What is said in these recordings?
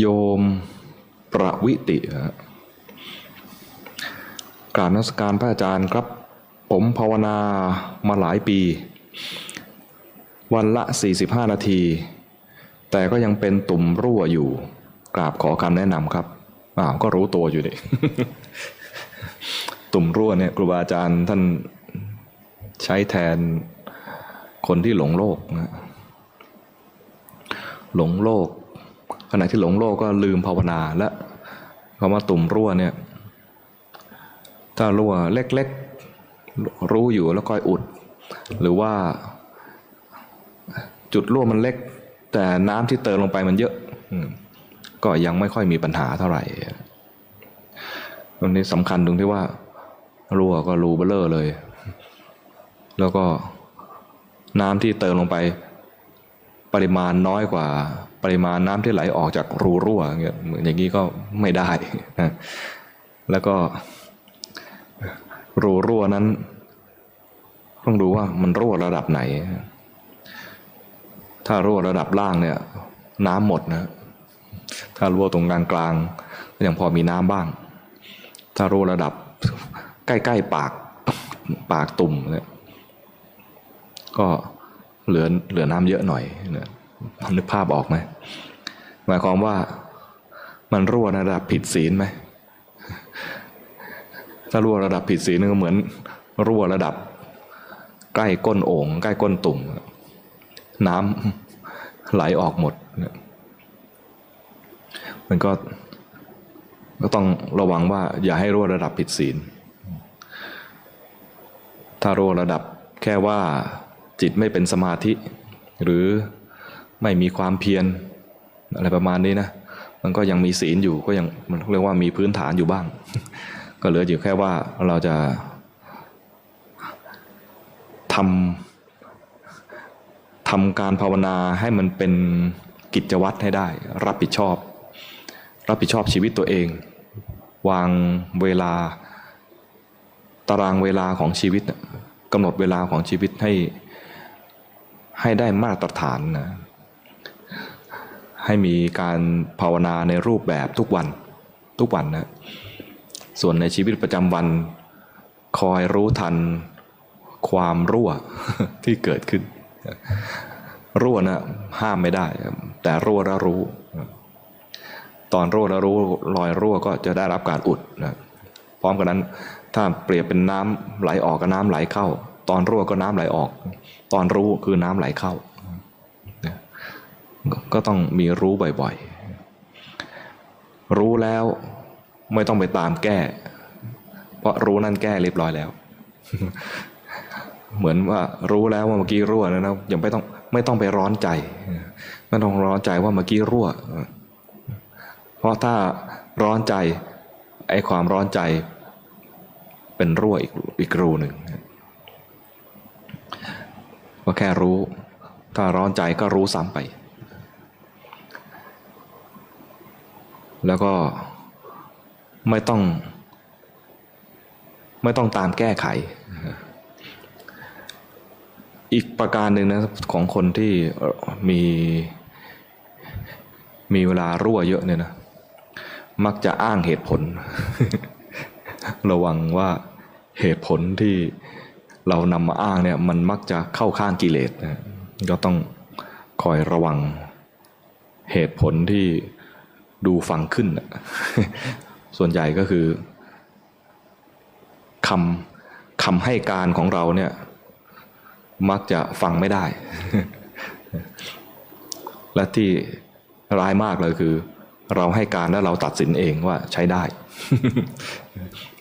โยมประวิติฮะกราบนมัสการพระอาจารย์ครับ ผมภาวนามาหลายปี วันละ 45 นาที แต่ก็ยังเป็นตุ่มรั่วอยู่ กราบขอคำแนะนำครับอ้าวก็รู้ตัวอยู่ดิตุ่มรั่วเนี่ยครูบาอาจารย์ท่านใช้แทนคนที่หลงโลกนะหลงโลก ขณะที่หลงโลกก็ลืมภาวนาและคำว่าตุ่มรั่วเนี่ย ถ้ารั่วเล็กๆ รู้อยู่แล้วค่อยอุด หรือว่าจุดรั่วมันเล็ก แต่น้ำที่เติมลงไปมันเยอะ ก็ยังไม่ค่อยมีปัญหาเท่าไหร่ตรงนี้สำคัญตรงที่ว่า รั่วก็รูเบลเลอร์เลย แล้วก็น้ำที่เติมลงไป ปริมาณน้อยกว่า ปริมาณน้ำที่ไหลออกจากรูรั่วเงี้ยเหมือนอย่างนี้ก็ไม่ได้นะแล้วก็รูรั่วนั้น ต้องดูว่ามันรั่วระดับไหน ถ้ารั่วระดับล่างเนี่ย น้ำหมดนะ ถ้ารั่วตรงกลางกลางก็ยังพอมีน้ำบ้าง ถ้ารั่วระดับใกล้ๆปากปากตุ่มเนี่ยก็เหลือเหลือน้ำเยอะหน่อยนะ นึกภาพออกไหมหมายความว่ามันรั่วระดับผิดศีลไหมถ้ารั่วระดับผิดศีลก็เหมือน รั่วระดับ ใกล้ก้นโอ่งใกล้ก้นตุ่ม น้ำไหลออกหมด มันก็ก็ต้องระวังว่าอย่าให้รั่วระดับผิดศีล ถ้ารั่วระดับแค่ว่าจิตไม่เป็นสมาธิ หรือ ไม่มีความเพียรอะไรประมาณนี้นะมันก็ยังมีศีลอยู่ก็ยังมันเรียกว่ามีพื้นฐานอยู่บ้าง ก็เหลืออยู่แค่ว่าเราจะทำทำการภาวนาให้มันเป็นกิจวัตรให้ได้ รับผิดชอบ รับผิดชอบชีวิตตัวเอง วางเวลา ตารางเวลาของชีวิตกำหนดเวลาของชีวิตให้ให้ได้มาตรฐานนะ ให้มีการภาวนาในรูปแบบทุกวันทุกวันนะส่วนในชีวิตประจำวัน คอยรู้ทันความรั่วที่เกิดขึ้น รั่วนะห้ามไม่ได้ แต่รั่วแล้วรู้ ตอนรั่วแล้วรู้รอยรั่วก็จะได้รับการอุดนะพร้อมกันนั้น ถ้าเปรียบเป็นน้ำไหลออกกับน้ำไหลเข้า ตอนรั่วก็น้ำไหลออก ตอนรู้คือน้ำไหลเข้า ก็ต้องมีรู้บ่อยๆ รู้แล้วไม่ต้องไปตามแก้ เพราะรู้นั่นแก้เรียบร้อยแล้ว เหมือนว่ารู้แล้วว่าเมื่อกี้รั่วนะนะยังไม่ต้องไม่ต้องไปร้อนใจไม่ต้องร้อนใจว่าเมื่อกี้รั่ว เพราะถ้าร้อนใจไอ้ความร้อนใจเป็นรั่วอีกอีกรูหนึ่งก็แค่รู้ ถ้าร้อนใจก็รู้ซ้ำไป แล้วก็ไม่ต้อง ไม่ต้องตามแก้ไข อีกประการหนึ่งนะของคนที่มีมีเวลารั่วเยอะเนี่ยนะ มักจะอ้างเหตุผล ระวังว่าเหตุผลที่เรานำมาอ้างเนี่ยมันมักจะเข้าข้างกิเลสนะก็ต้องคอยระวังเหตุผลที่ ดูฟังขึ้น ส่วนใหญ่ก็คือคำคำให้การของเราเนี่ยมักจะฟังไม่ได้ และที่ร้ายมากเลยคือ เราให้การแล้วเราตัดสินเองว่าใช้ได้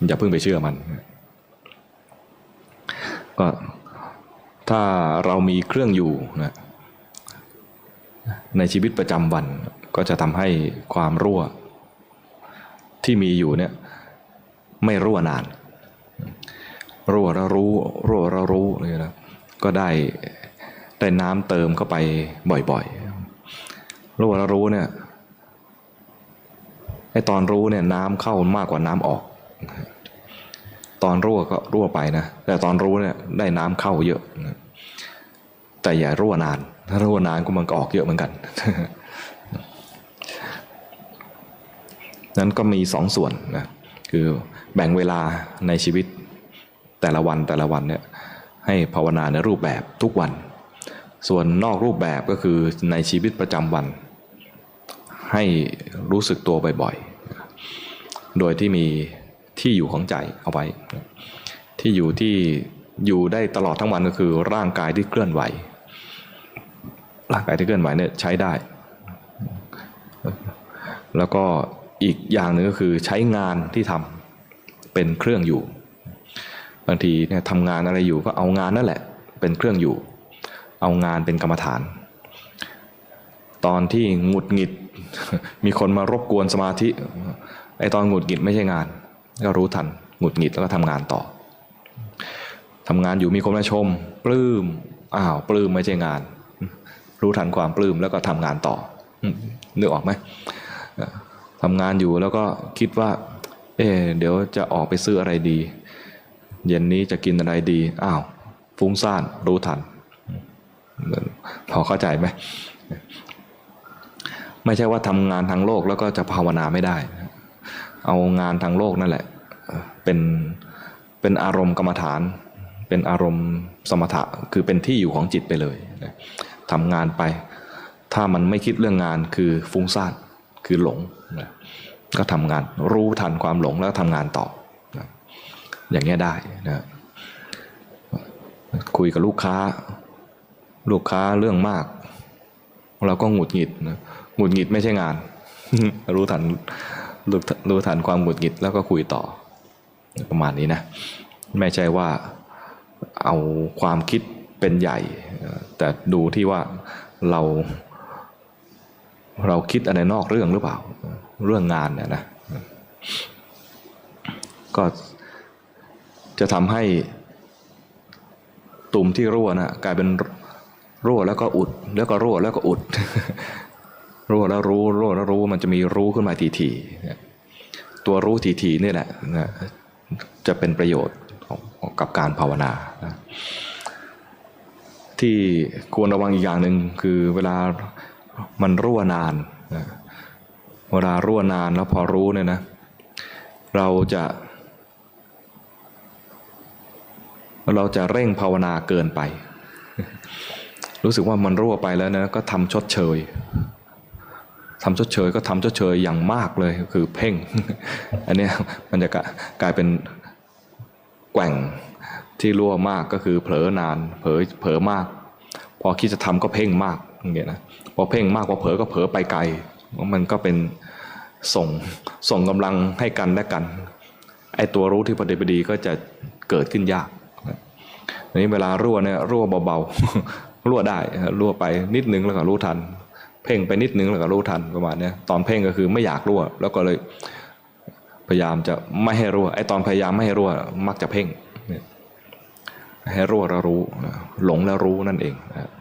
อย่าเพิ่งไปเชื่อมัน ก็ถ้าเรามีเครื่องอยู่นะในชีวิตประจำวัน ก็จะทำให้ความรั่วที่มีอยู่เนี่ยไม่รั่วนาน รั่วแล้วรู้รั่วแล้วรู้เลยนะก็ได้ได้น้ำเติมเข้าไปบ่อยๆ รั่วแล้วรู้เนี่ยไอตอนรู้เนี่ยน้ำเข้ามากกว่าน้ำออก ตอนรั่วก็รั่วไปนะแต่ตอนรู้เนี่ยได้น้ำเข้าเยอะ แต่อย่ารั่วนาน ถ้ารั่วนานก็มันก็ออกเยอะเหมือนกัน นั้นก็มีสองส่วนนะคือแบ่งเวลาในชีวิตแต่ละวันแต่ละวันเนี่ยให้ภาวนาในรูปแบบทุกวัน ส่วนนอกรูปแบบก็คือในชีวิตประจำวัน ให้รู้สึกตัวบ่อยๆ โดยที่มีที่อยู่ของใจเอาไว้ ที่อยู่ที่อยู่ได้ตลอดทั้งวันก็คือร่างกายที่เคลื่อนไหว ร่างกายที่เคลื่อนไหวเนี่ยใช้ได้ แล้วก็ อีกอย่างหนึ่งก็คือใช้งานที่ทำเป็นเครื่องอยู่ บางทีเนี่ยทำงานอะไรอยู่ก็เอางานนั่นแหละ เป็นเครื่องอยู่ เอางานเป็นกรรมฐาน ตอนที่หงุดหงิดมีคนมารบกวนสมาธิไอตอนหงุดหงิดไม่ใช่งาน ก็รู้ทันหงุดหงิดแล้วก็ทำงานต่อทำงานอยู่มีคนมาชม ปลื้มอ้าวปลื้มไม่ใช่งาน รู้ทันความปลื้มแล้วก็ทำงานต่อนึกออกไหม ทำงานอยู่แล้วก็คิดว่า เอ๊เดี๋ยวจะออกไปซื้ออะไรดี เย็นนี้จะกินอะไรดีอ้าวฟุ้งซ่านรู้ทันพอเข้าใจไหมไม่ใช่ว่าทำงานทางโลกแล้วก็จะภาวนาไม่ได้ เอางานทางโลกนั่นแหละ เป็นเป็นอารมณ์กรรมฐาน เป็นอารมณ์สมถะคือเป็นที่อยู่ของจิตไปเลยทำงานไป ถ้ามันไม่คิดเรื่องงานคือฟุ้งซ่าน คือหลงนะก็ทำงานรู้ทันความหลงแล้วทำงานต่อนะอย่างเงี้ยได้นะคุยกับลูกค้า ลูกค้าเรื่องมาก เราก็หงุดหงิดนะหงุดหงิดไม่ใช่งาน รู้ทันรู้รู้ทันความหงุดหงิดแล้วก็คุยต่อ ประมาณนี้นะ ไม่ใช่ว่าเอาความคิดเป็นใหญ่ แต่ดูที่ว่าเรา เราคิดอะไรนอกเรื่องหรือเปล่า เรื่องงานเนี่ยนะ ก็จะทำให้ตุ่มที่รั่วนะกลายเป็นรั่วแล้วก็อุด แล้วก็รั่วแล้วก็อุด รั่วแล้วรู้รั่วแล้วรู้มันจะมีรู้ขึ้นมาทีๆนะตัวรู้ทีๆนี่แหละนะจะเป็นประโยชน์ของกับการภาวนานะที่ควรระวังอีกอย่างหนึ่งคือเวลา มันรั่วนานเวลารั่วนานแล้วพอรู้เนี่ยนะ เราจะ เราจะเร่งภาวนาเกินไป รู้สึกว่ามันรั่วไปแล้วนะก็ทำชดเชยทำชดเชยก็ทำชดเชยอย่างมากเลยคือเพ่ง อันนี้มันจะกลายเป็นแกว่งที่รั่วมากก็คือเผลอนาน เผลอเผลอมาก พอคิดจะทำก็เพ่งมาก อย่างเงี้ยนะพอเพ่งมากพอเผลอก็เผลอไปไกลมันก็เป็นส่งส่งกำลังให้กันและกันไอตัวรู้ที่พอดีพอดีก็จะเกิดขึ้นยากอันนี้เวลารั่วเนี่ยรั่วเบาๆรั่วได้รั่วไปนิดนึงแล้วก็รู้ทัน เพ่งไปนิดนึงแล้วก็รู้ทันประมาณนี้ตอนเพ่งก็คือไม่อยากรั่ว แล้วก็เลยพยายามจะไม่ให้รั่วไอตอนพยายามไม่ให้รั่วมักจะเพ่งให้รั่วแล้วรู้หลงแล้วรู้นั่นเองนะ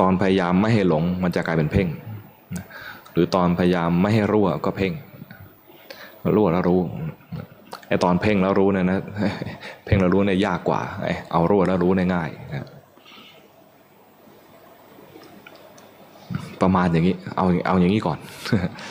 ตอนพยายามไม่ให้หลงมันจะกลายเป็นเพ่ง หรือตอนพยายามไม่ให้รั่วก็เพ่ง รั่วแล้วรู้ไอตอนเพ่งแล้วรู้เนี่ยนะเพ่งแล้วรู้เนี่ยยากกว่าไอเอารั่วแล้วรู้เนี่ยง่ายนะประมาณอย่างนี้เอาเอาอย่างนี้ก่อน